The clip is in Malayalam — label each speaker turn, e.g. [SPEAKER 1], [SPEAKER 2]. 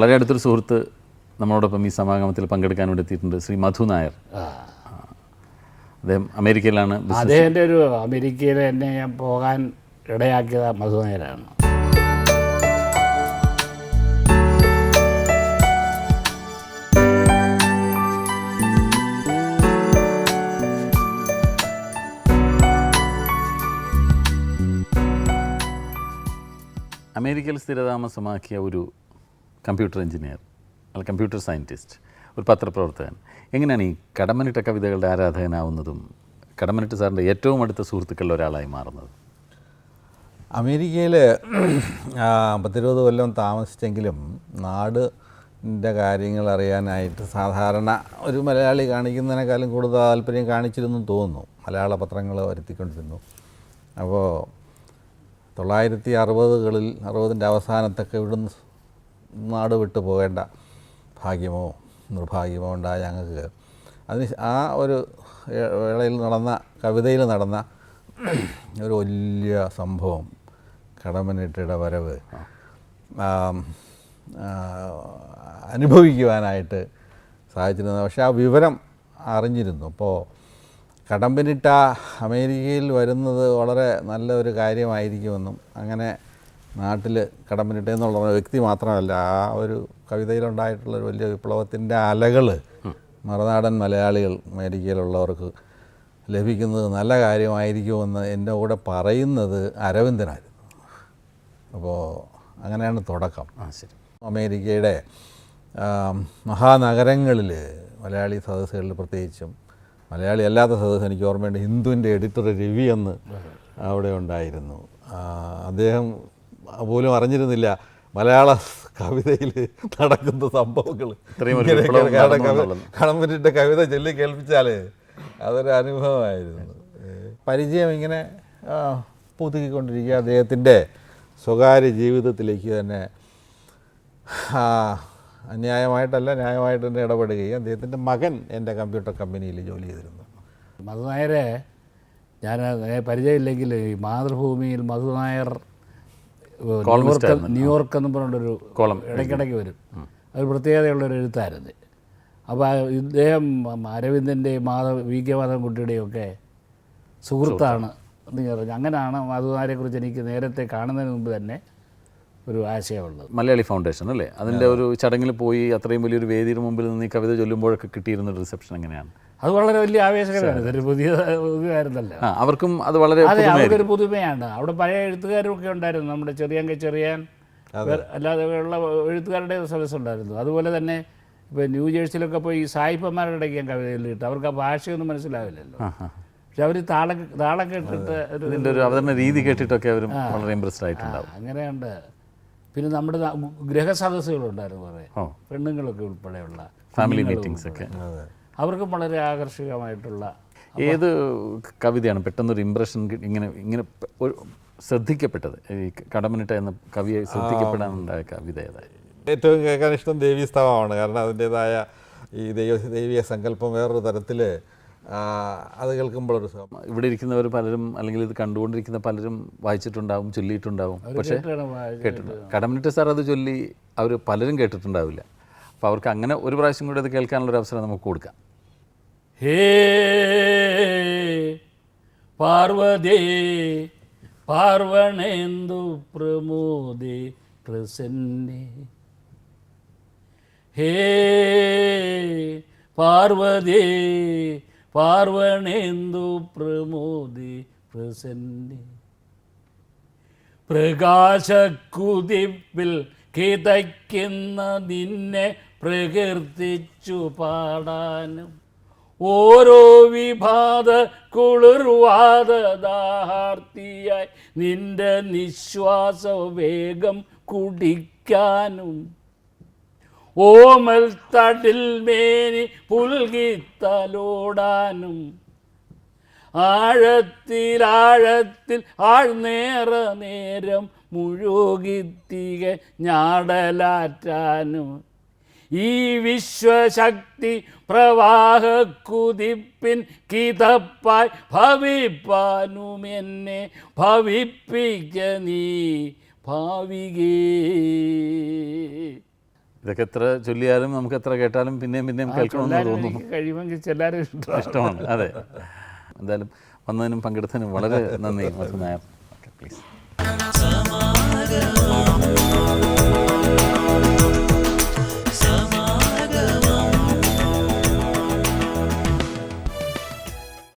[SPEAKER 1] വളരെ അടുത്തൊരു സുഹൃത്ത് നമ്മളോടൊപ്പം ഈ സമാഗമത്തിൽ പങ്കെടുക്കാൻ വേണ്ടി എത്തിയിട്ടുണ്ട് ശ്രീ മധു നായർ. അദ്ദേഹം അമേരിക്കയിലാണ്
[SPEAKER 2] അദ്ദേഹത്തിന്റെ ഒരു അമേരിക്കയിൽ എന്നെ ഞാൻ പോകാൻ ഇടയാക്കിയത് മധു നായരാണ്.
[SPEAKER 1] അമേരിക്കയിൽ സ്ഥിരതാമസമാക്കിയ ഒരു കമ്പ്യൂട്ടർ എഞ്ചിനീയർ അല്ല കമ്പ്യൂട്ടർ സയന്റിസ്റ്റ് ഒരു പത്രപ്രവർത്തകൻ. എങ്ങനെയാണ് ഈ കടമനിട്ട കവിതകളുടെ ആരാധകനാവുന്നതും കടമനിട്ട് സാറിന്റെ ഏറ്റവും അടുത്ത സുഹൃത്തുക്കളിൽ ഒരാളായി മാറുന്നത്?
[SPEAKER 3] അമേരിക്കയിൽ പത്തിരുപത് കൊല്ലം താമസിച്ചെങ്കിലും നാട് ന്റെ കാര്യങ്ങൾ അറിയാനായിട്ട് സാധാരണ ഒരു മലയാളി കാണിക്കുന്നതിനേക്കാളും കൂടുതൽ താല്പര്യം കാണിച്ചിരുന്നു തോന്നുന്നു. മലയാള പത്രങ്ങൾ വരുത്തിക്കൊണ്ടിരുന്നു. അപ്പോൾ തൊള്ളായിരത്തി അറുപതുകളിൽ അറുപതിന്റെ അവസാനത്തൊക്കെ ഇവിടുന്ന് നാട് വിട്ടു പോകേണ്ട ഭാഗ്യമോ നിർഭാഗ്യമോ ഉണ്ടായ ഞങ്ങൾക്ക്. അതിന് ആ ഒരു വേളയിൽ നടന്ന കവിതയിൽ നടന്ന ഒരു വലിയ സംഭവം കടമനിട്ടിട വരവ്. അനുഭവിക്കുവാനായിട്ട് സാധിച്ചിരുന്നത്. പക്ഷേ ആ വിവരം അറിഞ്ഞിരുന്നു. അപ്പോൾ കടമ്പനിട്ട അമേരിക്കയിൽ വരുന്നത് വളരെ നല്ല ഒരു കാര്യമായിരിക്കുമെന്നും അങ്ങനെ നാട്ടിൽ കടമ്പനിട്ടേ എന്നുള്ള വ്യക്തി മാത്രമല്ല ആ ഒരു കവിതയിലുണ്ടായിട്ടുള്ള ഒരു വലിയ വിപ്ലവത്തിന്റെ അലകൾ മറുനാടൻ മലയാളികൾ അമേരിക്കയിലുള്ളവർക്ക് ലഭിക്കുന്നത് നല്ല കാര്യമായിരിക്കുമെന്ന് എന്റെ കൂടെ പറയുന്നത് അരവിന്ദനായിരുന്നു. അപ്പോൾ അങ്ങനെയാണ് തുടക്കം.
[SPEAKER 1] ശരി.
[SPEAKER 3] അമേരിക്കയുടെ മഹാനഗരങ്ങളിൽ മലയാളി സദസ്സുകളിൽ പ്രത്യേകിച്ചും മലയാളി അല്ലാത്ത സദസ്സ് എനിക്ക് ഓർമ്മയുണ്ട് ഹിന്ദുവിന്റെ എഡിറ്റർ രവി എന്ന് അവിടെ ഉണ്ടായിരുന്നു. അദ്ദേഹം പോലും അറിഞ്ഞിരുന്നില്ല. മലയാള കവിതയിൽ നടക്കുന്ന സംഭവങ്ങൾ. കടമ്പറ്റിന്റെ കവിത ചൊല്ലി കേൾപ്പിച്ചാൽ അതൊരു അനുഭവമായിരുന്നു. പരിചയം ഇങ്ങനെ പുതുക്കിക്കൊണ്ടിരിക്കുക. അദ്ദേഹത്തിന്റെ സ്വകാര്യ ജീവിതത്തിലേക്ക് തന്നെ ആ, അന്യായമായിട്ടല്ല ന്യായമായിട്ട് തന്നെ ഇടപെടുകയും അദ്ദേഹത്തിന്റെ മകൻ എന്റെ കമ്പ്യൂട്ടർ കമ്പനിയിൽ ജോലി ചെയ്തിരുന്നു.
[SPEAKER 2] മധുനായരെ ഞാൻ പരിചയമില്ലെങ്കിൽ ഈ മാതൃഭൂമിയിൽ മധുനായർ ന്യൂയോർക്ക് ന്യൂയോർക്ക് എന്ന് പറഞ്ഞൊരു
[SPEAKER 1] കോളം
[SPEAKER 2] ഇടയ്ക്കിടയ്ക്ക് വരും. അത് പ്രത്യേകതയുള്ളൊരു എഴുത്തായിരുന്നു. അപ്പോൾ ഇദ്ദേഹം അരവിന്ദന്റെയും മാധവ വി കെ മാധവൻകുട്ടിയുടെയും ഒക്കെ സുഹൃത്താണ് എന്ന് പറഞ്ഞു. അങ്ങനെയാണ് മാധവനാരെക്കുറിച്ച് എനിക്ക് നേരത്തെ കാണുന്നതിന് മുമ്പ് തന്നെ ഒരു ആശയമുള്ളത്.
[SPEAKER 1] മലയാളി ഫൗണ്ടേഷൻ അല്ലേ? അതിന്റെ ഒരു ചടങ്ങിൽ പോയി അത്രയും വലിയൊരു വേദിയുടെ മുമ്പിൽ നിന്ന് ഈ കവിത ചൊല്ലുമ്പോഴൊക്കെ കിട്ടിയിരുന്ന റിസപ്ഷൻ എങ്ങനെയാണ്?
[SPEAKER 2] അത് വളരെ വലിയ ആവേശകരമാണ്. ഇതൊരു പുതിയ പുതിയതായിരുന്നല്ലോ
[SPEAKER 1] അവർക്കും അത് വളരെ
[SPEAKER 2] അതെ. അവർക്കൊരു പുതുമയാണ്. അവിടെ പഴയ എഴുത്തുകാരും ഒക്കെ ഉണ്ടായിരുന്നു. നമ്മുടെ ചെറിയാങ്ക ചെറിയാൻ. അല്ലാതെയുള്ള അല്ലാതെ ഉള്ള എഴുത്തുകാരുടെ സദസ്സുണ്ടായിരുന്നു അതുപോലെ തന്നെ ഇപ്പോൾ ന്യൂ ജേഴ്സിയിലൊക്കെ പോയി ഈ സായിപ്പന്മാരുടെ ഞാൻ കവിതയിൽ കിട്ടും അവർക്ക് ആ ഭാഷയൊന്നും മനസ്സിലാവില്ലല്ലോ. പക്ഷെ അവർ താള താളം കേട്ടിട്ട് ഒരു
[SPEAKER 1] ഇതിന്റെ ഒരു അവതരണ രീതി കേട്ടിട്ടൊക്കെ അവരും വളരെ ഇമ്പ്രസ്ഡ് ആയിട്ടുണ്ടാവും.
[SPEAKER 2] അങ്ങനെയുണ്ട്. പിന്നെ നമ്മുടെ ഗൃഹസദസ്സുകളുണ്ടായിരുന്നു കുറേ. പെണ്ണുങ്ങളൊക്കെ ഉൾപ്പെടെയുള്ള
[SPEAKER 1] ഫാമിലി മീറ്റിംഗ്സ് ഒക്കെ.
[SPEAKER 2] അവർക്കും വളരെ ആകർഷകമായിട്ടുള്ള
[SPEAKER 1] ഏത് കവിതയാണ് പെട്ടെന്നൊരു ഇമ്പ്രഷൻ ഇങ്ങനെ ഇങ്ങനെ ഒരു ശ്രദ്ധിക്കപ്പെട്ടത്? ഈ കടമനിട്ട എന്ന കവിയെ ശ്രദ്ധിക്കപ്പെടാനുണ്ടായ കവിത ഏതായി
[SPEAKER 3] ഏറ്റവും കേൾക്കാൻ ഇഷ്ടം ദേവീസ്തവമാണ് കാരണം അതിന്റേതായ ഈ ദൈവ ദൈവീയ സങ്കല്പം വേറൊരു തരത്തിൽ അത് കേൾക്കുമ്പോഴൊരു ഒരു
[SPEAKER 1] ഇവിടെ ഇരിക്കുന്നവർ പലരും അല്ലെങ്കിൽ ഇത് കണ്ടുകൊണ്ടിരിക്കുന്ന പലരും വായിച്ചിട്ടുണ്ടാവും ചൊല്ലിയിട്ടുണ്ടാവും. പക്ഷേ കേട്ടിട്ടുണ്ട്. കടമനിട്ട സാർ അത് ചൊല്ലി അവർ പലരും കേട്ടിട്ടുണ്ടാവില്ല. അപ്പോൾ അവർക്ക് അങ്ങനെ ഒരു പ്രാവശ്യം കൂടി അത് കേൾക്കാനുള്ളൊരു അവസരം നമുക്ക് കൊടുക്കാം.
[SPEAKER 2] ഹേ പാർവതേ പാർവണേന്ദു പ്രമോദേ പ്രസന്നേ. ഹേ പാർവതേ പാർവണേന്ദു പ്രമോദേ പ്രസന്നേ. പ്രകാശക്കുതിപ്പിൽ കിതയ്ക്കുന്ന നിന്നെ പ്രകീർത്തിച്ചു പാടാനും. ഓരോ വിഭാത കുളിർവാദ ദാഹാർത്തിയായി നിന്റെ നിശ്വാസ വേഗം കുടിക്കാനും. ഓമൽ തടിൽ മേനി പുൽകിത്തലോടാനും. ആഴത്തിലാഴത്തിൽ ആഴ്ന്നേറ നേരം മുഴുകിത്തിക ഞാടലാറ്റാനും. ഈ വിശ്വശക്തി പ്രവാഹ കുതിപ്പിൻ കിതപ്പായി ഭവിപ്പാനും എന്നെ ഭവിപ്പിക്ക നീ ഭാവികേ.
[SPEAKER 1] ഇതൊക്കെ എത്ര ചൊല്ലിയാലും നമുക്ക് എത്ര കേട്ടാലും പിന്നെയും പിന്നെയും കേൾക്കണമെന്ന് തോന്നുന്നു.
[SPEAKER 2] കഴിയുമെങ്കിൽ ചെല്ലാനും ഇഷ്ടമാണ്.
[SPEAKER 1] ഇഷ്ടമാണ് അതെ. എന്തായാലും വന്നതിനും പങ്കെടുത്തതിനും വളരെ നന്ദി മധു നായർ പ്ലീസ്